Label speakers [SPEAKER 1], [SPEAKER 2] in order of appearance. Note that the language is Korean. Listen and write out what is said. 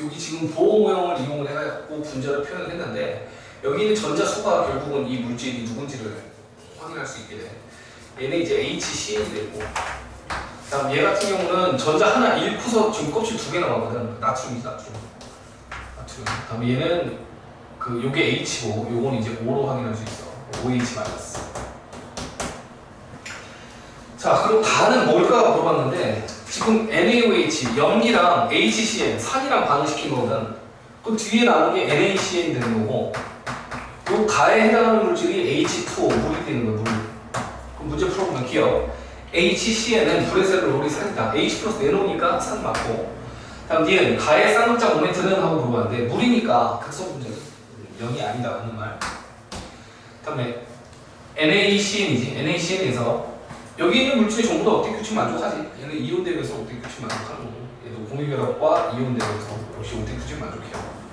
[SPEAKER 1] 여기 지금 보호 모형을 이용을 해갖고 분자를 표현을 했는데 여기 있는 전자수가 결국은 이 물질이 누군지를 확인할 수 있게 돼. 얘는 이제 HCn이 되고 그다음 얘 같은 경우는 전자 하나 잃고서 지금 껍질 두 개 남았거든. 나트륨이지 나트륨. 나트륨. 그다음에 얘는 그 요게 H고 요건 이제 O로 확인할 수 있어. OH 마이너스. 자 그럼 다는 뭘까 물어봤는데 지금 NaOH 염기랑 HCN 산이랑 반응시킨 거거든. 그럼 뒤에 남은 게 NaCN 되는 거고 요 가에 해당하는 물질이 H2O 물이 되는 거야 물. 그럼 문제 풀어보면 기억. HCN은 불의 셀룰이 산이다. H 플러스 내놓으니까 산 맞고. 다음 니은 가의 쌍극자 모멘트는 하고 물어봤는데 물이니까 극성 분자 0이 아니다 하는 말. 다음에 NaCN이지. NaCN에서 여기 있는 물질이 전부 다 어떻게 규칙 만족하지? 얘는 이온 대에서 어떻게 규칙 만족하는 거고 얘도 공유결합과 이온 대에서 역시 어떻게 규칙 만족해요.